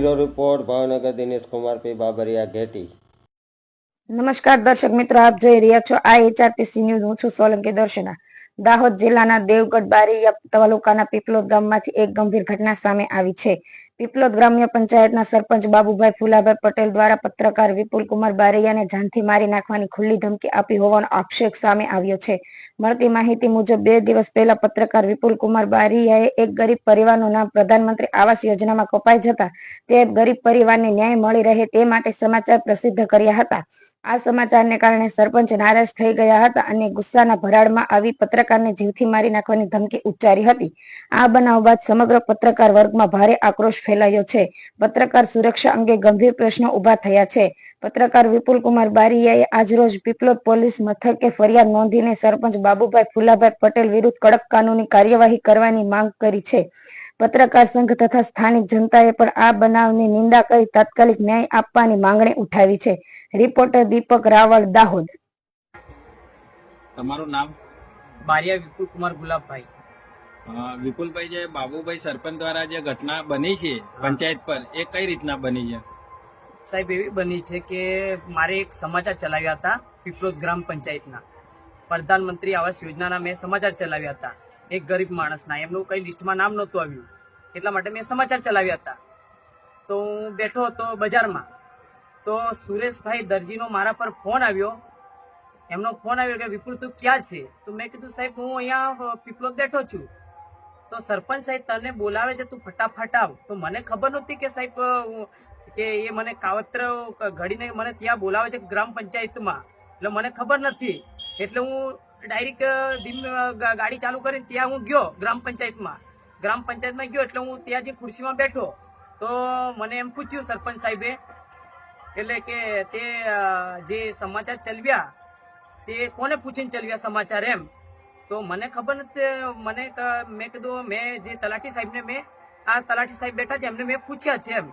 Report, Bhavnagar Dinesh Kumar P Babariya Gheti. નમસ્કાર દર્શક મિત્રો, આપ જોઈ રહ્યા છો આ એચઆરપીસી ન્યૂઝ. હું છું સોલંકી દર્શના. દાહોદ જિલ્લાના દેવગઢ બારી તાલુકાના પીપલોદ ગામમાંથી એક ગંભીર ઘટના સામે આવી છે. પીપલોદ ગ્રામ્ય પંચાયતના સરપંચ બાબુભાઈ ફુલાભાઈ પટેલ દ્વારા પત્રકાર વિપુલ કુમાર બારૈયાને જાનથી મારી નાખવાની ખુલ્લી ધમકી આપી હોવાનો આક્ષેપ સામે આવ્યો છે. મળતી માહિતી મુજબ બે દિવસ પહેલા પત્રકાર વિપુલ કુમાર બારૈયાએ એક ગરીબ પરિવારનું નામ પ્રધાનમંત્રી આવાસ યોજનામાં કપાઈ જતા તે ગરીબ પરિવારને ન્યાય મળી રહે તે માટે સમાચાર પ્રસિદ્ધ કર્યા હતા. આ સમાચારને કારણે સરપંચ નારાજ થઈ ગયા હતા અને ગુસ્સાના ભરાડમાં આવી પત્રકારને જીવથી મારી નાખવાની ધમકી ઉચ્ચારી હતી. આ બનાવ બાદ સમગ્ર પત્રકાર વર્ગમાં ભારે આક્રોશ ફેલાયો છે. પત્રકાર સુરક્ષા અંગે ગંભીર પ્રશ્નો ઊભા થયા છે. પત્રકાર વિપુલ કુમાર બારીયાએ આજરોજ પીપલોદ પોલીસ મથકે ફરિયાદ નોંધીને સરપંચ બાબુભાઈ ફુલાભાઈ પટેલ વિરુદ્ધ કડક કાનૂની કાર્યવાહી કરવાની માંગ કરી છે. પત્રકાર સંઘ તથા સ્થાનિક જનતાએ પણ આ બનાવની નિંદા કરી તાત્કાલિક ન્યાય આપવાની માંગણી ઉઠાવી છે. રિપોર્ટર દીપક રાવળ દાહોદ. તમારું નામ? બારિયા વિપુલ કુમાર ગુલાબભાઈ. વિપુલભાઈ જે બાબુભાઈ સરપંચ દ્વારા જે ઘટના બની છે પંચાયત પર એ કઈ રીતના બની છે? સાહેબ એવી બની છે કે મારે એક સમાચાર ચલાવ્યા હતા પીપલોદ ગ્રામ પંચાયતના. પ્રધાનમંત્રી આવાસ યોજનાના મેં સમાચાર ચલાવ્યા હતા. એક ગરીબ માણસના એમનું કઈ લિસ્ટમાં નામ નહોતું આવ્યું. એટલા માટે મેં સમાચાર ચલાવ્યા હતા. તો હું બેઠો હતો બજારમાં. તો સુરેશભાઈ દરજીનો મારા પર ફોન આવ્યો. એમનો ફોન આવ્યો કે વિપુલ તું ક્યાં છે? તો મેં કીધું સાહેબ હું અહીંયા પીપલોદ બેઠો છું. તો સરપંચ સાહેબ તને બોલાવે છે તું ફટાફટ આવ. તો મને ખબર નહોતી કે સાહેબ કે એ મને કાવત્ર ઘડીને મને ત્યાં બોલાવે છે ગ્રામ પંચાયતમાં. એટલે મને ખબર નથી. એટલે હું ડાયરેક્ટ ધીમ ગાડી ચાલુ કરીને ત્યાં હું ગયો ગ્રામ પંચાયતમાં. ગ્રામ પંચાયતમાં ગયો એટલે હું ત્યાં જે ખુરશીમાં બેઠો, તો મને એમ પૂછ્યું સરપંચ સાહેબે, એટલે કે તે જે સમાચાર ચલવ્યા, તે કોને પૂછીને ચલવ્યા સમાચાર એમ? તો મને ખબર નથી, મને મેં કીધું, મેં જે તલાટી સાહેબને મેં, આ તલાટી સાહેબ બેઠા છે, એમને મેં પૂછ્યા છે એમ.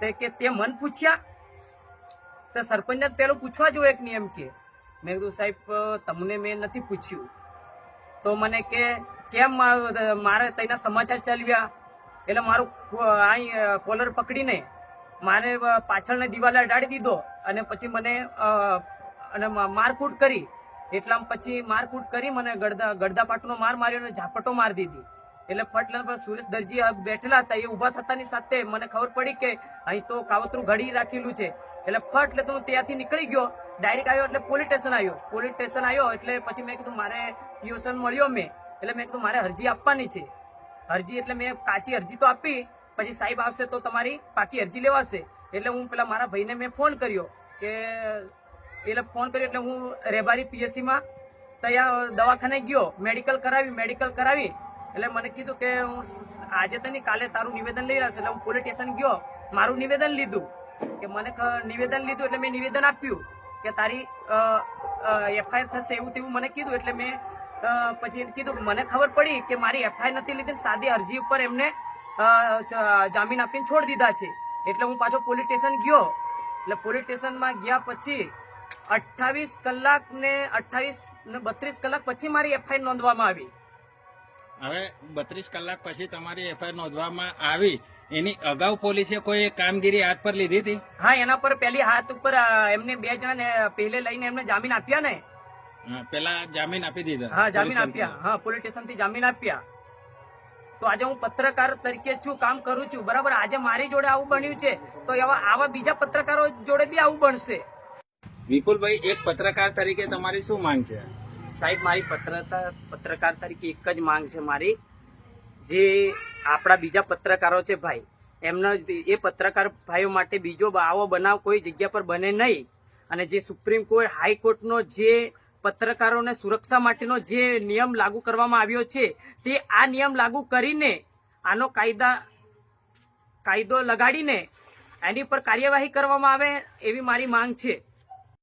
તે કે તે મન પૂછ્યા? તો સરપંચને પેલું પૂછવા જોઈએ એક નિયમ કે, મેં કીધું, સાહેબ, તમને મેં નથી પૂછ્યું. તો મને કે, કેમ મારે તેના સમાચાર ચાલ્યા? એટલે મારું અહીં કોલર પકડીને મારે પાછળને દિવાલે અડાડી દીધો અને પછી મને અને મારકૂટ કરી. એટલામાં પછી મારકૂટ કરી મને ગળદા ગળદા પાટનો માર માર્યો અને ઝાપટો મારી દીધી. એટલે ફટ લઈને સુરેશ દરજી બેઠેલા હતા, એ ઊભા થતાની સાથે મને ખબર પડી કે અહીં તો કાવતરું ઘડી રાખેલું છે. એટલે ફટ એટલે તો હું ત્યાંથી નીકળી ગયો. ડાયરેક્ટ આવ્યો એટલે પોલીસ સ્ટેશન આવ્યો. પોલીસ સ્ટેશન આવ્યો એટલે પછી મેં કીધું, મારે ટ્યુશન મળ્યો મેં. એટલે મેં કીધું, મારે અરજી આપવાની છે. અરજી એટલે મેં કાચી અરજી તો આપી. પછી સાહેબ આવશે તો તમારી પાકી અરજી લેવાશે. એટલે હું પેલા મારા ભાઈને મેં ફોન કર્યો કે એટલે ફોન કર્યો એટલે હું રેબારી પીએસસીમાં ત્યાં દવાખાને ગયો મેડિકલ કરાવી મેડિકલ કરાવી. એટલે મને કીધું કે હું આજે તો કાલે તારું નિવેદન લઈ રહ્યો એટલે હું પોલીસ સ્ટેશન ગયો, મારું નિવેદન લીધું. કે મને નિવેદન લીધું એટલે મેં નિવેદન આપ્યું કે તારી એફઆઈઆર થશે એવું તેવું મને કીધું. એટલે મેં પછી કીધું મને ખબર પડી કે મારી એફઆઈઆર નથી લીધી સાદી અરજી ઉપર એમને જામીન આપીને છોડી દીધા છે. એટલે હું પાછો પોલીસ સ્ટેશન ગયો. એટલે પોલીસ સ્ટેશનમાં ગયા પછી અઠ્ઠાવીસ કલાક ને અઠ્ઠાવીસ ને બત્રીસ કલાક પછી મારી એફઆઈઆર નોંધવામાં આવી. હવે બત્રીસ કલાક પછી તમારી એફઆઈઆર નોંધવામાં આવી. એની અગાઉ પોલીસે કોઈ કામગીરી હાથ પર લીધી હતી? હા એના પર પેલી હાથ ઉપર એમને બે જણાને પહેલે લઈને એમને જામીન આપ્યા ને? પેલા જામીન આપી દીધા. હા જામીન આપ્યા. હા પોલીસ સ્ટેશનથી જામીન આપ્યા. તો આજે હું પત્રકાર તરીકે છું કામ કરું છું. બરાબર આજે મારી જોડે આવું બન્યું છે તો એવા આવા બીજા પત્રકારો જોડે બી આવું બનશે. વિપુલભાઈ, એક પત્રકાર તરીકે તમારી શું માંગ છે? સાહેબ, મારી પત્રતા, પત્રકાર તરીકે એક જ માંગ છે મારી. જે આપણા બીજા પત્રકારો છે ભાઈ, એમના એ પત્રકાર ભાઈઓ માટે બીજો આવો બનાવ કોઈ જગ્યા પર બને નહીં. અને જે સુપ્રીમ કોર્ટ હાઈકોર્ટનો જે પત્રકારોને સુરક્ષા માટેનો જે નિયમ લાગુ કરવામાં આવ્યો છે, તે આ નિયમ લાગુ કરીને, આનો કાયદા, કાયદો લગાડીને એની પર કાર્યવાહી કરવામાં આવે એવી મારી માંગ છે.